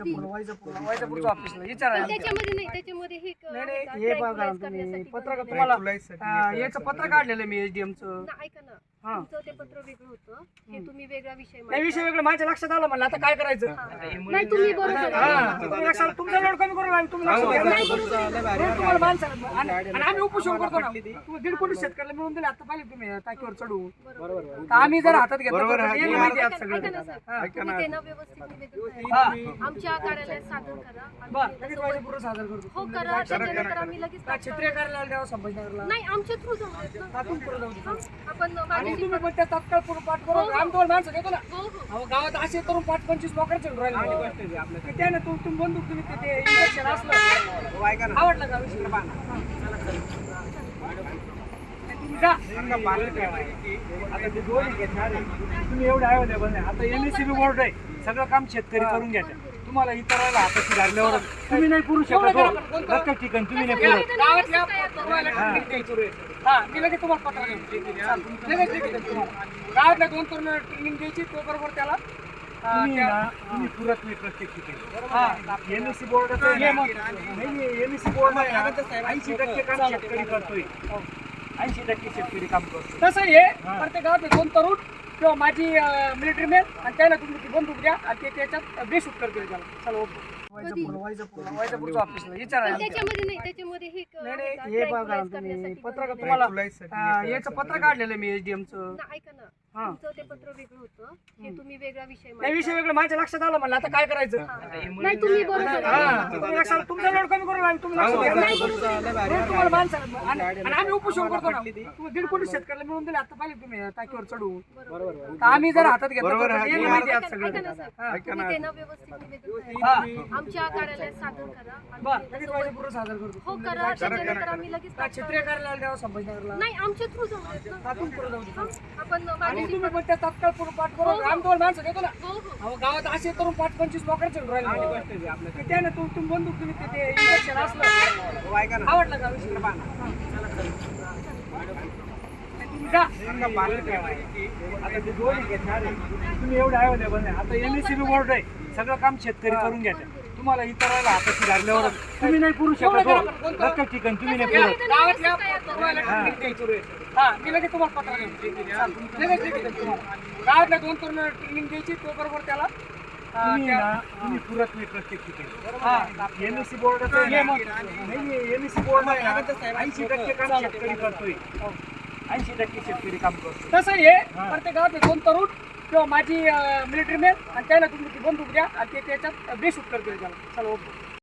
वैजापूर वैजापूर वैजापूरच्या ऑफिसला विचारा पण त्याच्यामध्ये नाही त्याच्यामध्ये हे क- नाही आहे का, नाही हे बघा tranquilize तुम्ही करण्यासाठी पत्रक बनवलं. तुम्हाला Tranquilize अं, याचं पत्र काढलेलं आहे मी एचडीएम चं ना, ऐका ना. तुमचं ते पत्र वेगळं होतं. हे तुम्ही वेगळा विषय नाही विषय वेगळं. माझ्या लक्षात आलं म्हणलं आता काय करायचं. नाही तुम्ही बरोबर हा. तुम्ही लक्षात तुमचा लोड कमी करू लागला तुम्ही लक्षात घ्या. म्हणून तुम्हाला माणसं आणि आणि आम्ही उपोषण करतो ना. तुम्ही दीड कोटी शेतकऱ्याला मिळून दिले आता पाहिले तुम्ही टाकीवर चढू. तर आम्ही जर हातात घेतलं बरोबर तर आहे. माहिती आहे ऐका सगळं. ऐका ना सर. तुम्ही ते ना व्यवस्थित निवेदन. तयार आमच्या कार्यालयात सादर करा. आम्ही बरं लगेच वैजापूर सादर करतो. हो करा. त्याच्यानंतर आम्ही लगेच क्षेत्रीय कार्यालयाला द्यावं संभाजीनगरला. नाही आमच्या थ्रू जमत ना पुढे जाऊ हा. आपण तुम्ही पण त्या तात्काळ पूर्ण पाठ करून आम्ही दोन माणसं देतो ना. हो हो. अहो गावात असे करून पाच पंचवीस लोकांचे राहिले. ते त्याने तू तुम्ही बंदूक तुम्ही ते- इंजेक्शन असलं. आवडलं का विषय तुम्ही जा. आता ते दोन्ही घेणार आहे. तुम्ही एवढे अवेलेबल नाही. आता एमएससीबी बोर्ड आहे. सगळं काम शेतकरी करून घ्यायचं. तुम्हाला इतराला हाताशी धरल्यावर तुम्ही नाही पुरू शकत हो. प्रत्येक ठिकाणी तुम्ही नाही गावात या, तुम्हाला ट्रेनिंग द्यायची रे. हा मी लगेच तुम्हाला पत्र देईन. चालतं. लगेच लगेच देईन तुम्हाला. गावातल्या दोन तरुण ट्रेनिंग द्यायची तो बरोबर त्याला हा, तुम्ही त्या- ना तुम्ही पुरत नाही प्रत्येक ठिकाणी हा. एमएससी बोर्डाचं नियम नाही एमएससी बोर्ड ऐंशी टक्के काम शेतकरी करतोय. ऐंशी टक्के शेतकरी काम करतोय. तसं हे. प्रत्येक गावातले दोन तरुण किंवा माझी मिलिटरी मॅन आणि त्याला तुम्ही ती बंदूक द्या आणि ते त्याच्यात बेशूट करतील त्याला. चला ओके. वैजापूरच्या ऑफिसला विचारा पण त्याच्यामध्ये नाही त्याच्यामध्ये हे क- नाही आहे का, नाही हे बघा tranquilize तुम्ही करण्यासाठी पत्रक बनवलं. तुम्हाला Tranquilize साठी अं, याचं पत्र काढलेलं आहे मी चं. ना, ऐका ना. हा. तुमचं ते पत्र वेगळं होतं. हे तुम्ही वेगळा विषय नाही मांडता. विषय वेगळं. माझ्या लक्षात आलं म्हणलं आता काय करायचं? नाही तुम्ही बरोबर आहे. हा तुम्ही लक्षात तुमचा लोड कमी करू लागला तुम्ही लक्षात घ्या. म्हणून तुम्हाला माणसं आणि आणि आम्ही उपोषण करतो ना. तुम्ही दीड कोटी शेतकऱ्याला मिळून दिले. आता पाहिले तुम्ही टाकीवर चढू. तर आम्ही जर हातात घेतलं तर माहिती आहे ऐका सगळं. ऐका ना. तुम्ही ते ना व्यवस्थित निवेदन आमच्या कार्यालयात सादर करा. आम्ही बरं त्याचं लगेच वै- वैजापूर सादर करतो. हो करा. त्याच्यानंतर आम्ही लगेच का क्षेत्रीय कार्यालयाला द्यावं संभाजीनगरला. नाही आमच्या थ्रू जमत ना. टाकून पुढे जाऊ दे. हा, आपण आणि तुम्ही पण त्या तात्काळ पूर्ण पाठ करून आम्ही दोन माणसं देतो ना. हो हो. अहो गावात असे करून पाच पंचवीस लोकांचे राहिले. ते त्याने तू तुम्ही बंदूक तुम्ही ते- ते इंजेक्शन असलं. आवडलं का? विषय तुम्ही जा. एवढे अवेलेबल नाही आता एमएससीबी बोर्ड आहे. सगळं काम शेतकरी करून घ्यायचं तुम्हाला इतराला हाताशी धरल्यावर तुम्ही नाही पुरू शकत हो. ठिकाणी तुम्ही नाही पुरत गावात तुम्हाला ट्रेनिंग द्यायची रे. हा मी लगेच तुम्हाला पत्र देईन. चालतं. लगेच लगेच देईन तुम्हाला. गावातल्या दोन तरुण ट्रेनिंग द्यायची तो बरोबर त्याला तुम्ही त्या- ना तुम्ही पुरत नाही प्रत्येक ठिकाणी. हा. एमएससी बोर्डाचं नियम नाही एमएससी बोर्ड ऐंशी टक्के काम शेतकरी करतोय. ऐंशी टक्के शेतकरी काम करतोय. तसं हे. प्रत्येक गावातले दोन तरुण किंवा माझी मिलिटरी मॅन आणि त्याला तुम्ही ती बंदूक द्या आणि ते त्याच्यात बेशूट करतील त्याला. चला ओके.